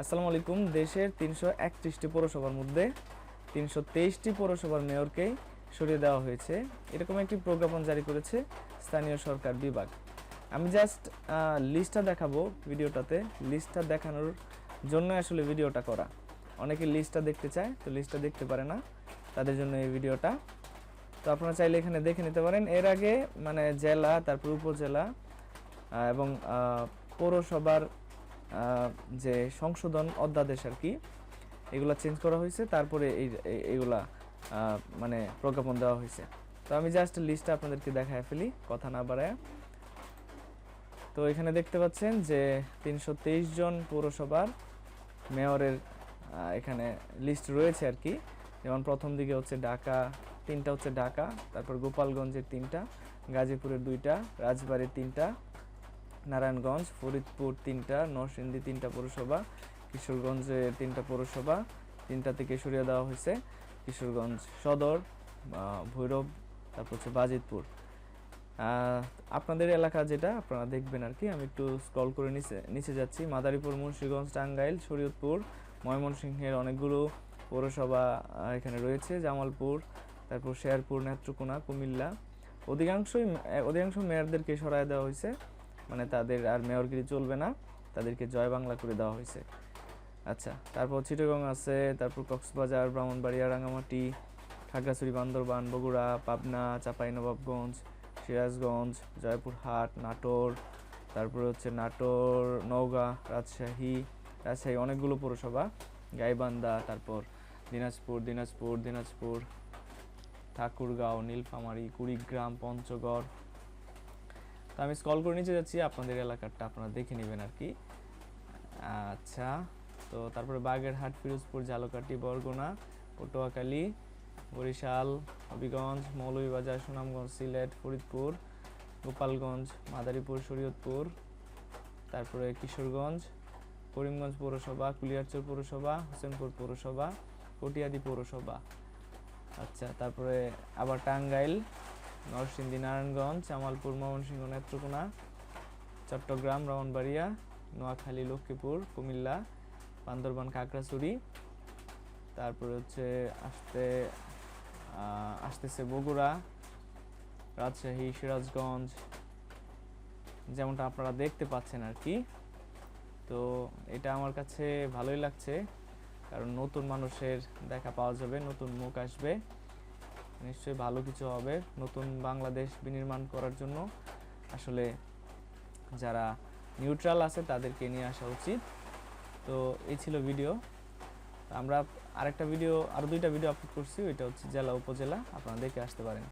আসসালামু আলাইকুম। দেশের তিনশো একত্রিশটি পৌরসভার মধ্যে তিনশো তেইশটি পৌরসভার মেয়রকেই সরিয়ে দেওয়া হয়েছে। এরকম একটি প্রজ্ঞাপন জারি করেছে স্থানীয় সরকার বিভাগ। আমি জাস্ট লিস্টটা দেখাবো ভিডিওটাতে। লিস্টটা দেখানোর জন্য আসলে ভিডিওটা করা। অনেকে লিস্টটা দেখতে চায়, তো লিস্টটা দেখতে পারে না। তাদের জন্য এই ভিডিওটা। তো আপনারা চাইলে এখানে দেখে নিতে পারেন। এর আগে মানে জেলা, তারপর উপজেলা এবং পৌরসভার যে সংশোধন অধ্যাদেশ আর কি, এগুলা চেঞ্জ করা হয়েছে, তারপরে এই এইগুলা মানে প্রজ্ঞাপন দেওয়া হয়েছে। তো আমি জাস্ট লিস্টটা আপনাদেরকে দেখায় ফেলি, কথা না বাড়ায়। তো এখানে দেখতে পাচ্ছেন যে তিনশো তেইশ জন পৌরসভার মেয়রের এখানে লিস্ট রয়েছে আর কি। যেমন প্রথম দিকে হচ্ছে ঢাকা, তিনটা হচ্ছে ঢাকা, তারপর গোপালগঞ্জের তিনটা, গাজীপুরের দুইটা, রাজবাড়ির তিনটা নারায়ণগঞ্জ, ফরিদপুর তিনটা, নরসিংদী তিনটা পৌরসভা, কিশোরগঞ্জে তিনটা পৌরসভা, তিনটা থেকে সরিয়ে দেওয়া হয়েছে কিশোরগঞ্জ সদর ভৈরব, তারপর হচ্ছে বাজিতপুর। আপনাদের এলাকা যেটা, আপনারা দেখবেন আর কি, আমি একটু স্ক্রল করে নিচে নিচে যাচ্ছি। মাদারীপুর, মুন্সিগঞ্জ, টাঙ্গাইল, শরীয়তপুর, ময়মনসিংহের অনেকগুলো পৌরসভা এখানে রয়েছে। জামালপুর, তারপর শেরপুর, নেত্রকোনা, কুমিল্লা। অধিকাংশই, অধিকাংশ মেয়রদেরকে সরায় দেওয়া হয়েছে। মানে তাদের আর মেয়রগিরি চলবে না, তাদেরকে জয় বাংলা করে দেওয়া হয়েছে। আচ্ছা তারপর চিটাগং আছে, তারপর কক্সবাজার, ব্রাহ্মণবাড়িয়া রাঙামাটি খাগড়াছড়ি, বান্দরবান, বগুড়া, পাবনা চাঁপাইনবাবগঞ্জ সিরাজগঞ্জ, জয়পুরহাট, নাটোর, তারপরে হচ্ছে নাটোর, নওগাঁ, রাজশাহী রাজশাহী অনেকগুলো পৌরসভা, গাইবান্ধা, তারপর দিনাজপুর দিনাজপুর দিনাজপুর, ঠাকুরগাঁও, নীলফামারী, কুড়িগ্রাম, পঞ্চগড় তো আমি স্কল করে নিচে যাচ্ছি, আপনাদের এলাকাটা আপনারা দেখে নেবেন আর কি। আচ্ছা তো তারপরে বাগেরহাট, ফিরোজপুর ঝালকাঠি বরগুনা, পটুয়াখালী, বরিশাল, হবিগঞ্জ, মৌলভীবাজার, সুনামগঞ্জ, সিলেট, ফরিদপুর, গোপালগঞ্জ, মাদারীপুর, শরীয়তপুর, তারপরে কিশোরগঞ্জ, করিমগঞ্জ পৌরসভা, কুলিয়ারচর পৌরসভা, হোসেনপুর পৌরসভা, কটিয়াদি পৌরসভা। আচ্ছা তারপরে আবার টাঙ্গাইল নরসিংদী, নারায়ণগঞ্জ, জামালপুর, ময়মনসিংহ, নেত্রকোনা, চট্টগ্রাম রমনবাড়িয়া নোয়াখালী, লক্ষ্মীপুর, কুমিল্লা, বান্দরবান কাকড়াছড়ি তারপরে হচ্ছে আসতে আসতেছে বগুড়া, রাজশাহী, সিরাজগঞ্জ। যেমনটা আপনারা দেখতে পাচ্ছেন আর কি। তো এটা আমার কাছে ভালোই লাগছে, কারণ নতুন মানুষের দেখা পাওয়া যাবে, নতুন মুখ আসবে। নিশ্চয়ই ভালো কিছু হবে। নতুন বাংলাদেশ বিনির্মাণ করার জন্য আসলে যারা নিউট্রাল আছে তাদেরকে নিয়ে আসা উচিত। তো এই ছিল ভিডিও আমরা আরেকটা ভিডিও আরও দুইটা ভিডিও আপলোড করছি। ওইটা হচ্ছে জেলা, উপজেলা। আপনারা দেখে আসতে পারেন।